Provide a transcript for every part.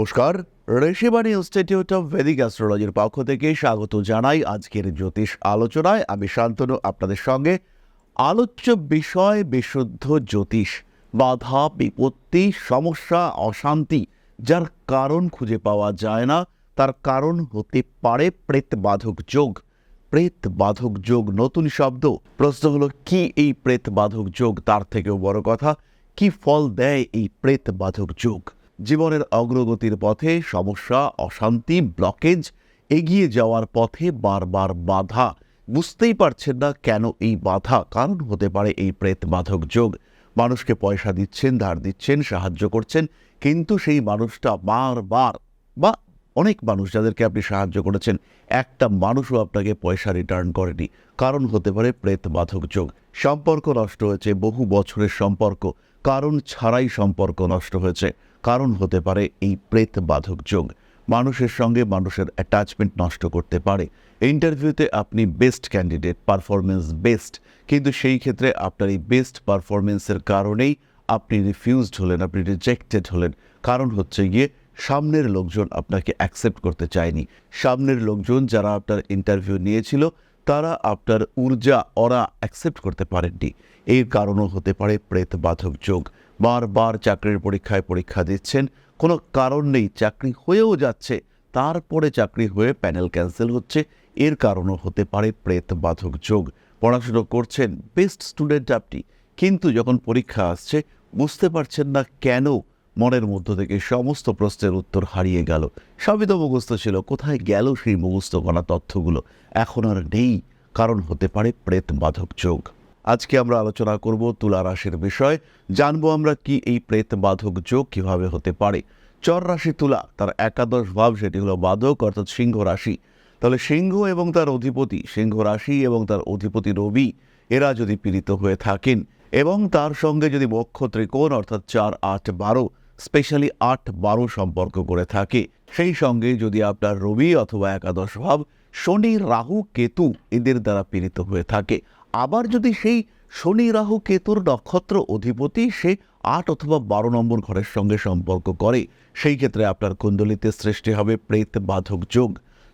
নমস্কার। Rishibani institute of Vedic অ্যাস্ট্রোলজির পক্ষ থেকে স্বাগত জানাই আজকের জ্যোতিষ আলোচনায়। আমি শান্তনু, আপনাদের সঙ্গে আলোচ্য বিষয় বিশুদ্ধ জ্যোতিষ, বাধা, বিপত্তি, সমস্যা, অশান্তি, যার কারণ খুঁজে পাওয়া যায় না, তার কারণ হতে পারে প্রেত বাধক যোগ। প্রেত বাধক যোগ নতুন শব্দ। প্রশ্ন হলো, কি এই প্রেত বাধক যোগ? তার থেকেও বড় কথা, কি ফল দেয় এই প্রেত বাধক যোগ? জীবনের অগ্রগতির পথে সমস্যা, অশান্তি ব্লকেজ এগিয়ে যাওয়ার পথে বারবার বাধা। বুঝতেই পারছেন না কেন এই বাধা? কারণ হতে পারে এই প্রেত বাধক যোগ। মানুষকে পয়সা দিচ্ছেন, ধার দিচ্ছেন, সাহায্য করছেন, কিন্তু সেই মানুষটা বারবার বা অনেক মানুষ যাদেরকে আপনি সাহায্য করেছেন, একটা মানুষও আপনাকে পয়সা রিটার্ন করেনি। কারণ হতে পারে প্রেত বাধক যোগ। সম্পর্ক নষ্ট হয়েছে, বহু বছরের সম্পর্ক। কারণ ছাড়াই সম্পর্ক নষ্ট হয়েছে। কারণ হতে পারে এই প্রেত বাধক যোগ। মানুষের সঙ্গে মানুষের অ্যাটাচমেন্ট নষ্ট করতে পারে। ইন্টারভিউতে আপনি বেস্ট ক্যান্ডিডেট পারফরমেন্স বেস্ট কিন্তু সেই ক্ষেত্রে আপনার এই বেস্ট পারফরমেন্সের কারণেই আপনি রিফিউজড হলেন, আপনি রিজেক্টেড হলেন। কারণ হচ্ছে গিয়ে সামনের লোকজন আপনাকে অ্যাকসেপ্ট করতে চায়নি। সামনের লোকজন যারা আপনার ইন্টারভিউ নিয়েছিল তারা আপনার ঊর্জা ওরা অ্যাকসেপ্ট করতে পারেননি। এর কারণও হতে পারে প্রেত বাধক যোগ। বারবার চাকরির পরীক্ষায় পরীক্ষা দিচ্ছেন, কোনো কারণ নেই, চাকরি হয়েও যাচ্ছে, তারপরে চাকরি হয়ে প্যানেল ক্যান্সেল হচ্ছে, এর কারণও হতে পারে প্রেত বাধক যোগ। পড়াশুনো করছেন বেস্ট স্টুডেন্ট আপনি, কিন্তু যখন পরীক্ষা আসছে, বুঝতে পারছেন না কেন মনের মধ্য থেকে সমস্ত প্রশ্নের উত্তর হারিয়ে গেল। সবই তো মুখস্থ ছিল, কোথায় গেল সেই মুখস্থ করা তথ্যগুলো? এখন আর নেই, কারণ হতে পারে প্রেত বাধক যোগ। আজকে আমরা আলোচনা করব তুলা রাশির বিষয়, জানব আমরা কি এই প্রেত বাধক যোগ কীভাবে হতে পারে। চর রাশি তুলা, তার একাদশ ভাব সেটি হলো বাধক, অর্থাৎ সিংহ রাশি। তাহলে সিংহ এবং তার অধিপতি, সিংহ রাশি এবং তার অধিপতি রবি, এরা যদি পীড়িত হয়ে থাকেন এবং তার সঙ্গে যদি বক্ষ ত্রিকোণ, অর্থাৎ চার, আট, বারো স্পেশালি আট বারো সম্পর্ক করে থাকে। সেই সঙ্গে যদি আপনার রবি অথবা একাদশ ভাব শনি, রাহু, কেতু এদের দ্বারা পীড়িত হয়ে থাকে। আবার যদি সেই শনি, রাহু, কেতুর নক্ষত্র অধিপতি সে আট অথবা বারো নম্বর ঘরের সঙ্গে সম্পর্ক করে, সেই ক্ষেত্রে আপনার কুণ্ডলিতে সৃষ্টি হবে প্রেত বাধক যোগ।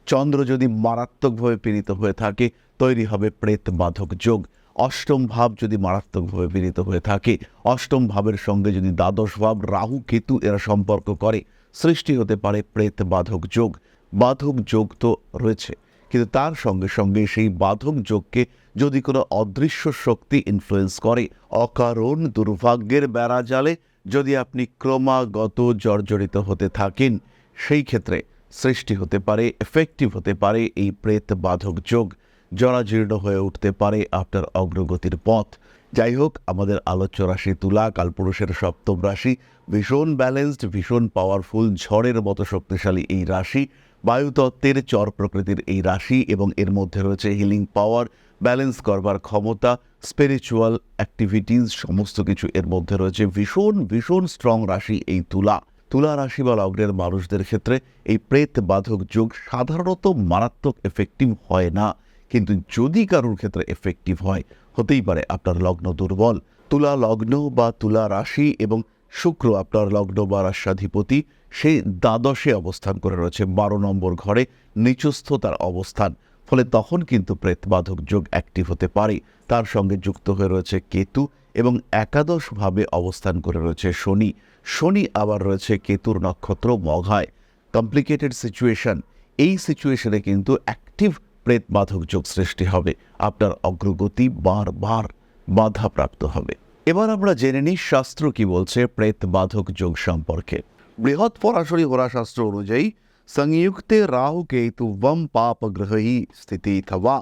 চন্দ্র যদি মারাত্মকভাবে পীড়িত হয়ে থাকে, তৈরি হবে প্রেত বাধক যোগ। অষ্টম ভাব যদি মারাত্মকভাবে পীড়িত হয়ে থাকে, অষ্টম ভাবের সঙ্গে যদি দ্বাদশ ভাব, রাহু, কেতু এরা সম্পর্ক করে, সৃষ্টি হতে পারে প্রেত বাধক যোগ। বাধক যোগ তো রয়েছে, কিন্তু তার সঙ্গে সঙ্গে সেই বাধক যোগকে যদি কোনো অদৃশ্য শক্তি ইনফ্লুয়েন্স করে, অকারণ দুর্ভাগ্যের বেড়া জালে যদি আপনি ক্রমাগত জর্জরিত হতে থাকেন, সেই ক্ষেত্রে সৃষ্টি হতে পারে এফেক্টিভ হতে পারে এই প্রেত বাধক যোগ। জরাজীর্ণ হয়ে উঠতে পারে আপনার অগ্রগতির পথ। যাই হোক, আমাদের আলোচ্য রাশি তুলা কালপুরুষের সপ্তম রাশি, ভীষণ ব্যালেন্সড ভীষণ পাওয়ারফুল ঝড়ের মতো শক্তিশালী এই রাশি। বায়ুতত্ত্বের চর প্রকৃতির এই রাশি এবং এর মধ্যে রয়েছে হিলিং পাওয়ার ব্যালেন্স করবার ক্ষমতা স্পিরিচুয়াল অ্যাক্টিভিটিস সমস্ত কিছু এর মধ্যে রয়েছে ভীষণ ভীষণ স্ট্রং রাশি এই তুলা। তুলা রাশি বা লগ্নের মানুষদের ক্ষেত্রে এই প্রেত বাধক যোগ সাধারণত মারাত্মক এফেক্টিভ হয় না। কিন্তু যদি কারোর ক্ষেত্রে এফেক্টিভ হয়, হতেই পারে আপনার লগ্ন দুর্বল। তুলা লগ্ন বা তুলা রাশি এবং শুক্র আপনার লগ্ন বা রাষ্ট্রাধিপতি সে দ্বাদশে অবস্থান করে রয়েছে। বারো নম্বর ঘরে নিচস্থ তার অবস্থান। ফলে তখন কিন্তু প্রেতবাধক যোগ অ্যাক্টিভ হতে পারে। তার সঙ্গে যুক্ত হয়ে রয়েছে কেতু এবং একাদশভাবে অবস্থান করে রয়েছে শনি। শনি আবার রয়েছে কেতুর নক্ষত্র মঘায়। কমপ্লিকেটেড সিচুয়েশন এই সিচুয়েশনে কিন্তু অ্যাক্টিভ প্রেতবাধক যোগ সৃষ্টি হবে। আপনার অগ্রগতি বারবার বাধাপ্রাপ্ত হবে। এবার আমরা জেনে নিই শাস্ত্র কি বলছে প্রেত বাধক যোগ সম্পর্কে। বৃহৎ পরাশরী হোরাশাস্ত্র অনুযায়ী, সংযুক্তে রাহু কেতু বম পাপ গ্রহী স্থিতি থবা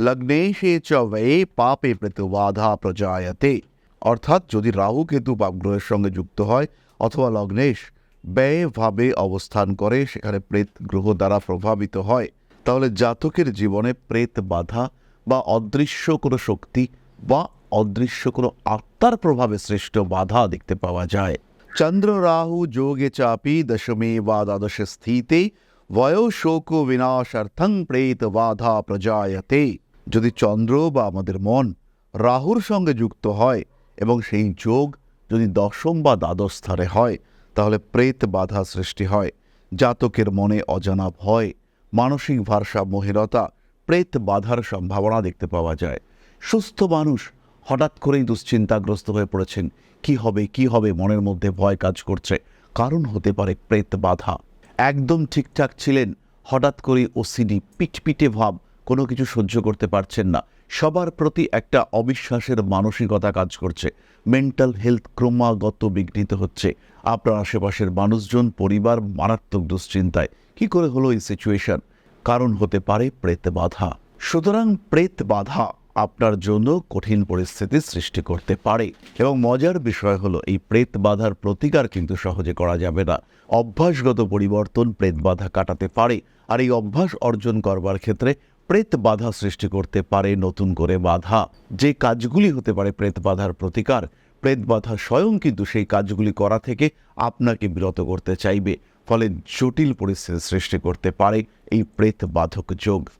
লগ্নেশে চ ব্যয়ে পাপে প্রতিবাধা প্রজায়তে। অর্থাৎ যদি রাহু কেতু পাপগ্রহের সঙ্গে যুক্ত হয় অথবা লগ্নেশ ব্যয়ভাবে অবস্থান করে, সেখানে প্রেত গ্রহ দ্বারা প্রভাবিত হয়। তাহলে জাতকের জীবনে প্রেত বাধা বা অদৃশ্য কোনো শক্তি বা অদৃশ্য কোনো আত্মার প্রভাবে সৃষ্ট বাধা দেখতে পাওয়া যায়। চন্দ্র রাহু যোগে চাপি দশমে বা দ্বাদশ স্থিতে বয়শোক বিনাশার্থং প্রেত বাধা প্রজায়তে। যদি চন্দ্র বা আমাদের মন রাহুর সঙ্গে যুক্ত হয় এবং সেই যোগ যদি দশম বা দ্বাদশ স্থানে হয়, তাহলে প্রেত বাধা সৃষ্টি হয়। জাতকের মনে অজানা ভয় মানসিক ভারসাম্যহীনতা, প্রেত বাধার সম্ভাবনা দেখতে পাওয়া যায়। সুস্থ মানুষ হঠাৎ করেই দুশ্চিন্তাগ্রস্ত হয়ে পড়েছেন। কি হবে কি হবে, মনের মধ্যে ভয় কাজ করছে। কারণ হতে পারে প্রেত বাধা। একদম ঠিকঠাক ছিলেন, হঠাৎ করে ওসিডি, পিটপিটে ভাব, কোনো কিছু সহ্য করতে পারছেন না। সবার প্রতি একটা অবিশ্বাসের মানসিকতা কাজ করছে। মেন্টাল হেলথ ক্রমাগত বিঘ্নিত হচ্ছে। আপনার আশেপাশের মানুষজন, পরিবার মারাত্মক দুশ্চিন্তায়। কি করে হলো এই সিচুয়েশন কারণ হতে পারে প্রেত বাধা। সুতরাং প্রেত বাধা আপনার জন্য কঠিন পরিস্থিতি সৃষ্টি করতে পারে। এবং মজার বিষয় হলো, এই প্রেত বাধার প্রতিকার কিন্তু সহজে করা যাবে না। অভ্যাসগত পরিবর্তন প্রেত বাধা কাটাতে পারে। আর এই অভ্যাস অর্জন করবার ক্ষেত্রে প্রেত বাধা সৃষ্টি করতে পারে নতুন করে বাধা। যে কাজগুলি হতে পারে প্রেত বাধার প্রতিকার, প্রেত বাধা স্বয়ং কিন্তু সেই কাজগুলি করা থেকে আপনাকে বিরত করতে চাইবে। ফলে জটিল পরিস্থিতি সৃষ্টি করতে পারে এই প্রেত বাধক যোগ।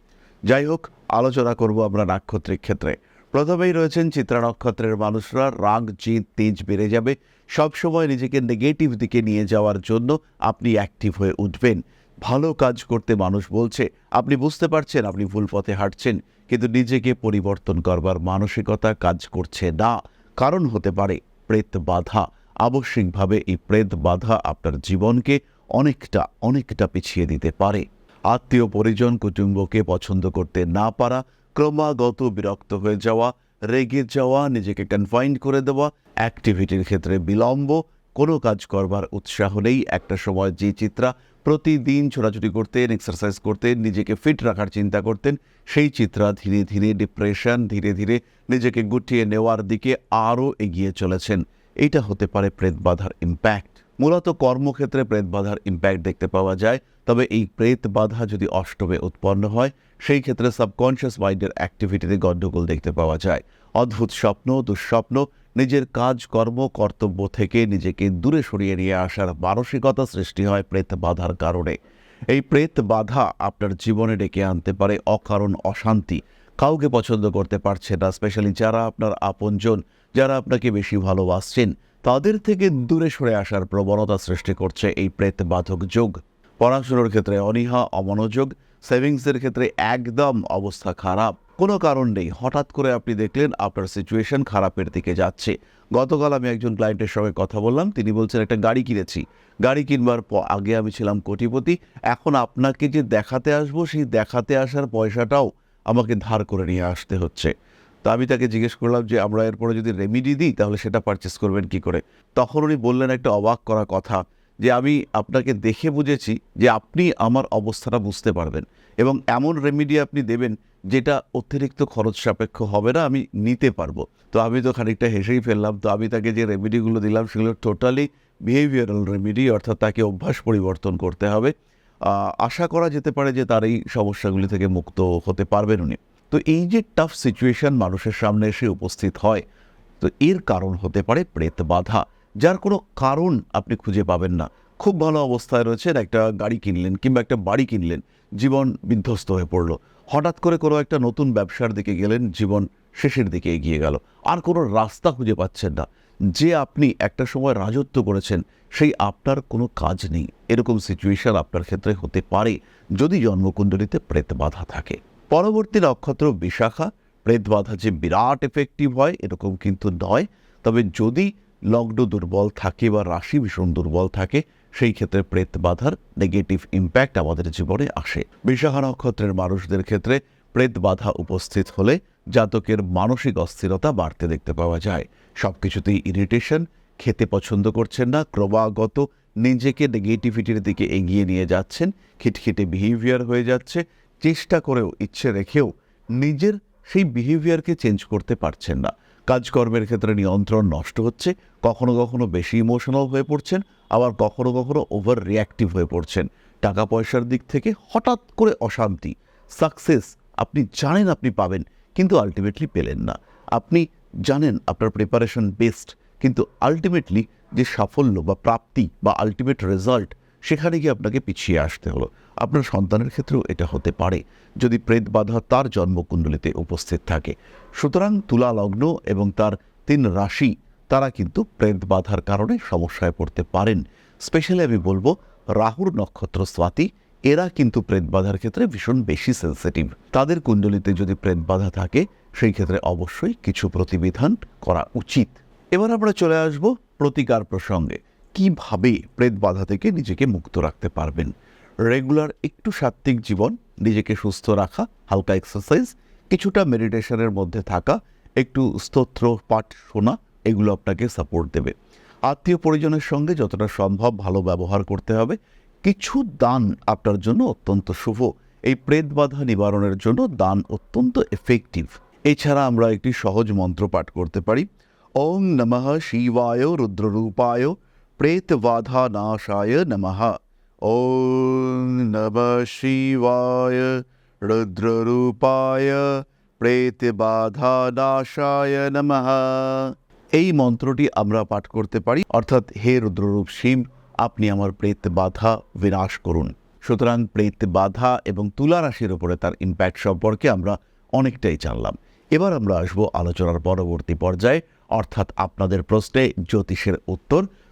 যাই হোক, আলোচনা করব আমরা নাক্ষত্রিক ক্ষেত্রে। প্রথমেই রয়েছেন চিত্রা নক্ষত্রের মানুষরা, রাগ, জিদ, তেজ বেড়ে যাবে। সবসময় নিজেকে নেগেটিভ দিকে নিয়ে যাওয়ার জন্য আপনি অ্যাক্টিভ হয়ে উঠবেন। ভালো কাজ করতে মানুষ বলছে, আপনি বুঝতে পারছেন, আপনি ভুল পথে হাঁটছেন, কিন্তু নিজেকে পরিবর্তন করবার মানসিকতা কাজ করছে না। কারণ হতে পারে প্রেত বাধা। আবশ্যিকভাবে এই প্রেত বাধা আপনার জীবনকে অনেকটা অনেকটা পিছিয়ে দিতে পারে। আত্মীয়, পরিজন, কুটুম্বকে পছন্দ করতে না পারা, ক্রমাগত বিরক্ত হয়ে যাওয়া, রেগে যাওয়া, নিজেকে কনফাইন্ড করে দেওয়া অ্যাক্টিভিটির ক্ষেত্রে বিলম্ব কোনো কাজ করবার উৎসাহ নেই। একটা সময় যে চিত্রা প্রতিদিন ছোটাছুটি করতেন এক্সারসাইজ করতেন, নিজেকে ফিট রাখার চিন্তা করতেন, সেই চিত্রা ধীরে ধীরে ডিপ্রেশন ধীরে ধীরে নিজেকে গুটিয়ে নেওয়ার দিকে আরও এগিয়ে চলেছেন। এটা হতে পারে প্রেত বাধার ইম্প্যাক্ট মূলত কর্মক্ষেত্রে প্রেত বাধার ইম্প্যাক্ট দেখতে পাওয়া যায়, তবে এই প্রেত বাধা যদি অষ্টমে উৎপন্ন হয়, সেই ক্ষেত্রে সাবকনশিয়াস মাইন্ডের অ্যাক্টিভিটিতে গণ্ডগোল দেখতে পাওয়া যায়। অদ্ভুত স্বপ্ন, দুঃস্বপ্ন নিজের কাজ, কর্ম, কর্তব্য থেকে নিজেকে দূরে সরিয়ে নিয়ে আসার মানসিকতা সৃষ্টি হয় প্রেত বাধার কারণে। এই প্রেত বাধা আপনার জীবনে ডেকে আনতে পারে অকারণ অশান্তি। কাউকে পছন্দ করতে পারছে না, স্পেশালি যারা আপনার আপনজন, যারা আপনাকে বেশি ভালোবাসছেন, তাদের থেকে দূরে সরে আসার প্রবণতা সৃষ্টি করছে এই প্রেত বাধক যোগ। পড়াশুনোর ক্ষেত্রে অনীহা, অমনোযোগ, সেভিংসের ক্ষেত্রে একদম অবস্থা খারাপ। কোনো কারণ নেই। হঠাৎ করে আপনি দেখলেন আপনার সিচুয়েশন খারাপের দিকে যাচ্ছে। গতকাল আমি একজন ক্লায়েন্টের সঙ্গে কথা বললাম। তিনি বলছেন, একটা গাড়ি কিনেছি। গাড়ি কিনবার আগে আমি ছিলাম কোটিপতি। এখন আপনাকে যে দেখাতে আসব, সেই দেখাতে আসার পয়সাটাও আমাকে ধার করে নিয়ে আসতে হচ্ছে। তো আমি তাকে জিজ্ঞেস করলাম যে, আমরা এরপরে যদি রেমিডি দিই, তাহলে সেটা পারচেস করবেন কি করে? তখন উনি বললেন, একটা অবাক করা কথা। যে আমি আপনাকে দেখে বুঝেছি যে আপনি আমার অবস্থাটা বুঝতে পারবেন এবং এমন রেমিডি আপনি দেবেন যেটা অতিরিক্ত খরচ সাপেক্ষ হবে না, আমি নিতে পারব। তো আমি তো খানিকটা হেসেই ফেললাম, তো আমি তাকে যে রেমিডিগুলো দিলাম সেগুলো টোটালি বিহেভিয়ারাল রেমিডি অর্থাৎ তাকে অভ্যাস পরিবর্তন করতে হবে। আশা করা যেতে পারে যে তার এই সমস্যাগুলি থেকে মুক্ত হতে পারবেন উনি। তো এই যে টাফ সিচুয়েশন মানুষের সামনে এসে উপস্থিত হয়, তো এর কারণ হতে পারে প্রেত বাধা। যার কোনো কারণ আপনি খুঁজে পাবেন না। খুব ভালো অবস্থায় রয়েছেন, একটা গাড়ি কিনলেন কিংবা একটা বাড়ি কিনলেন, জীবন বিধ্বস্ত হয়ে পড়ল। হঠাৎ করে কোনো একটা নতুন ব্যবসার দিকে গেলেন, জীবন শেষের দিকে এগিয়ে গেল। আর কোনো রাস্তা খুঁজে পাচ্ছেন না। যে আপনি একটা সময় রাজত্ব করেছেন, সেই আপনার কোনো কাজ নেই। এরকম সিচুয়েশন আপনার ক্ষেত্রে হতে পারে যদি জন্মকুণ্ডলিতে প্রেত বাধা থাকে। পরবর্তী নক্ষত্র বিশাখা প্রেত বাধা যে বিরাট এফেক্টিভ হয়, এরকম কিন্তু নয়। তবে যদি লগ্ন দুর্বল থাকে বা রাশি ভীষণ দুর্বল থাকে, সেই ক্ষেত্রে প্রেত বাধার নেগেটিভ ইম্প্যাক্ট আমাদের জীবনে আসে। বিশাখা নক্ষত্রের মানুষদের ক্ষেত্রে প্রেত বাধা উপস্থিত হলে জাতকের মানসিক অস্থিরতা বাড়তে দেখতে পাওয়া যায়। সব কিছুতেই ইরিটেশন খেতে পছন্দ করছেন না, ক্রমাগত নিজেকে নেগেটিভিটির দিকে এগিয়ে নিয়ে যাচ্ছেন, খিটখিটে বিহেভিয়ার হয়ে যাচ্ছে, চেষ্টা করেও ইচ্ছে রেখেও নিজের সেই বিহেভিয়ারকে চেঞ্জ করতে পারছেন না। কাজকর্মের ক্ষেত্রে নিয়ন্ত্রণ নষ্ট হচ্ছে, কখনো কখনো বেশি ইমোশনাল হয়ে পড়ছেন, আবার কখনো কখনো ওভার রিয়াক্টিভ হয়ে পড়ছেন। টাকা পয়সার দিক থেকে হঠাৎ করে অশান্তি সাকসেস আপনি জানেন আপনি পাবেন, কিন্তু আলটিমেটলি পেলেন না। আপনি জানেন আপনার প্রিপারেশন বেস্ট কিন্তু আলটিমেটলি যে সাফল্য বা প্রাপ্তি বা আলটিমেট রেজাল্ট সেখানে গিয়ে আপনাকে পিছিয়ে আসতে হলো। আপনার সন্তানের ক্ষেত্রেও এটা হতে পারে, যদি প্রেত বাধা তার জন্মকুণ্ডলিতে উপস্থিত থাকে। সুতরাং তুলা লগ্ন এবং তার তিন রাশি, তারা কিন্তু প্রেত বাধার কারণে সমস্যায় পড়তে পারেন। স্পেশালি আমি বলব, রাহুর নক্ষত্র স্বাতি, এরা কিন্তু প্রেত বাধার ক্ষেত্রে ভীষণ বেশি সেন্সিটিভ তাদের কুণ্ডলিতে যদি প্রেত বাধা থাকে, সেই ক্ষেত্রে অবশ্যই কিছু প্রতিবিধান করা উচিত। এবার আমরা চলে আসব প্রতিকার প্রসঙ্গে। কীভাবে প্রেত বাধা থেকে নিজেকে মুক্ত রাখতে পারবেন? রেগুলার একটু সাত্ত্বিক জীবন, নিজেকে সুস্থ রাখা, হালকা এক্সারসাইজ কিছুটা মেডিটেশনের মধ্যে থাকা, একটু স্তোত্র, পাঠ শোনা, এগুলো আপনাকে সাপোর্ট দেবে। আত্মীয় পরিজনের সঙ্গে যতটা সম্ভব ভালো ব্যবহার করতে হবে। কিছু দান আপনার জন্য অত্যন্ত শুভ। এই প্রেত বাধা নিবারণের জন্য দান অত্যন্ত এফেক্টিভ এছাড়া আমরা একটি সহজ মন্ত্র পাঠ করতে পারি। ওং নমঃ শিবায়, রুদ্ররূপায় বাধা নাশায় নমঃ ওং নমঃ শিবায় রুদ্ররূপায় প্রেত বাধা নাশায় নমঃ এই মন্ত্রটি আমরা পাঠ করতে পারি। অর্থাৎ, হে রুদ্ররূপ শিব, আপনি আমার প্রেত বাধা বিনাশ করুন। সুতরাং প্রেত বাধা এবং তুলা রাশির উপরে তার ইম্প্যাক্ট সম্পর্কে আমরা অনেকটাই জানলাম। এবার আমরা আসব আলোচনার পরবর্তী পর্যায়ে। অর্থাৎ, আপনাদের প্রশ্নে জ্যোতিষের উত্তর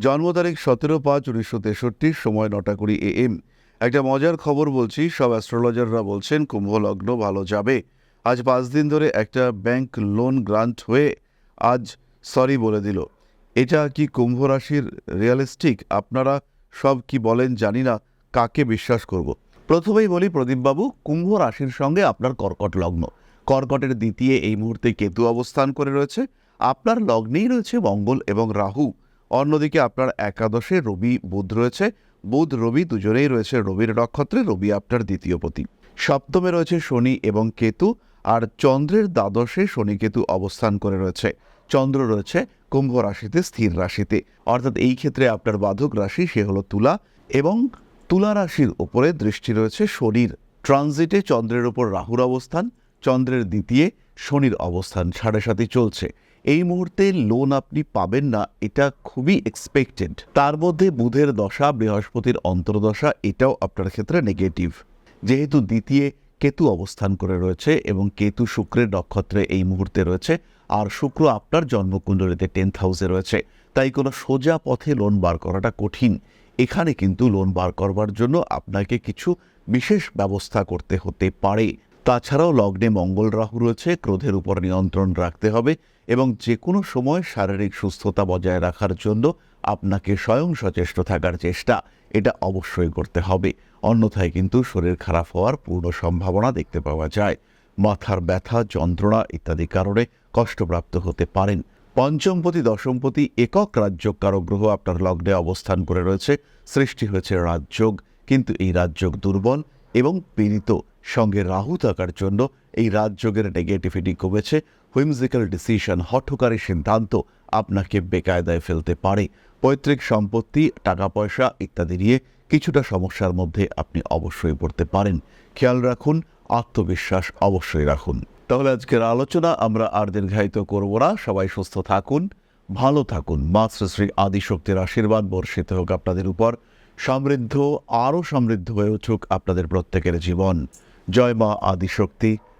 জন্ম তারিখ সতেরো পাঁচ উনিশশো তেষট্টি, সময় নটা কুড়ি এ এম। একটা মজার খবর বলছি, সব অ্যাস্ট্রোলজাররা বলছেন কুম্ভ লগ্ন ভালো যাবে। আজ পাঁচ দিন ধরে একটা ব্যাংক লোন গ্রান্ট হয়ে আজ সরি বলে দিল। এটা কি কুম্ভ রাশির রিয়ালিস্টিক? আপনারা সব কি বলেন জানি না, কাকে বিশ্বাস করব? প্রথমেই বলি, প্রদীপবাবু, কুম্ভ রাশির সঙ্গে আপনার কর্কট লগ্ন। কর্কটের দ্বিতীয় এই মুহূর্তে কেতু অবস্থান করে রয়েছে। আপনার লগ্নেই রয়েছে মঙ্গল এবং রাহু। অন্যদিকে আপনার একাদশে রবি, বুধ রয়েছে। বুধ, রবি দুজনেই রয়েছে রবির নক্ষত্রে, রবি আপনার দ্বিতীয় পতি। সপ্তমে রয়েছে শনি এবং কেতু, আর চন্দ্রের দ্বাদশে শনি কেতু অবস্থান করে রয়েছে। চন্দ্র রয়েছে কুম্ভ রাশিতে, স্থির রাশিতে। অর্থাৎ এই ক্ষেত্রে আপনার বাধক রাশি, সে হলো তুলা এবং তুলা রাশির উপরে দৃষ্টি রয়েছে শনির। ট্রানজিটে চন্দ্রের উপর রাহুর অবস্থান, চন্দ্রের দ্বিতীয় শনির অবস্থান, সাড়ে সাথে চলছে। এই মুহূর্তে লোন আপনি পাবেন না, এটা খুবই এক্সপেক্টেড তার মধ্যে বুধের দশা, বৃহস্পতির অন্তর্দশা, এটাও আপনার ক্ষেত্রে নেগেটিভ যেহেতু দ্বিতীয় কেতু অবস্থান করে রয়েছে এবং কেতু শুক্রের নক্ষত্রে এই মুহূর্তে রয়েছে, আর শুক্র আপনার জন্মকুণ্ডলিতে টেন্থ হাউসে রয়েছে। তাই কোনো সোজা পথে লোন বার করাটা কঠিন। এখানে কিন্তু লোন বার করবার জন্য আপনাকে কিছু বিশেষ ব্যবস্থা করতে হতে পারে। তাছাড়াও লগ্নে মঙ্গল রাহু রয়েছে, ক্রোধের উপর নিয়ন্ত্রণ রাখতে হবে। এবং যে কোনো সময় শারীরিক সুস্থতা বজায় রাখার জন্য আপনাকে স্বয়ং সচেষ্ট থাকার চেষ্টা, এটা অবশ্যই করতে হবে। অন্যথায় কিন্তু শরীর খারাপ হওয়ার পূর্ণ সম্ভাবনা দেখতে পাওয়া যায়। মাথার ব্যথা, যন্ত্রণা ইত্যাদি কারণে কষ্টপ্রাপ্ত হতে পারেন। পঞ্চমপতি, দশমপতি একক রাজ্যক কারক গ্রহ আপনার লগ্নে অবস্থান করে রয়েছে। সৃষ্টি হয়েছে রাজযোগ, কিন্তু এই রাজযোগ দুর্বল এবং পীড়িত। সঙ্গে রাহু থাকার জন্য এই রাজযোগের নেগেটিভিটি কমেছে। হুইমজিক্যাল ডিসিশন হঠকারী সিদ্ধান্ত আপনাকে বেকায়দায় ফেলতে পারে। পৈতৃক সম্পত্তি, টাকা পয়সা ইত্যাদি নিয়ে কিছুটা সমস্যার মধ্যে আপনি অবশ্যই পড়তে পারেন। খেয়াল রাখুন, আত্মবিশ্বাস অবশ্যই রাখুন। তাহলে আজকের আলোচনা আমরা আর দীর্ঘায়িত করব না। সবাই সুস্থ থাকুন, ভালো থাকুন। মা শ্রী আদিশক্তির আশীর্বাদ বর্ষিত হোক আপনাদের উপর। সমৃদ্ধ, আরও সমৃদ্ধ হয়ে উঠুক আপনাদের প্রত্যেকের জীবন। জয় মা আদিশক্তি।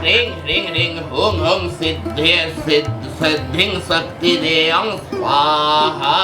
ह्रीं ह्रीं ह्रीं हुं हुं सिद्धे सिद्ध सिद्धिं शक्तिदेयं स्वाहा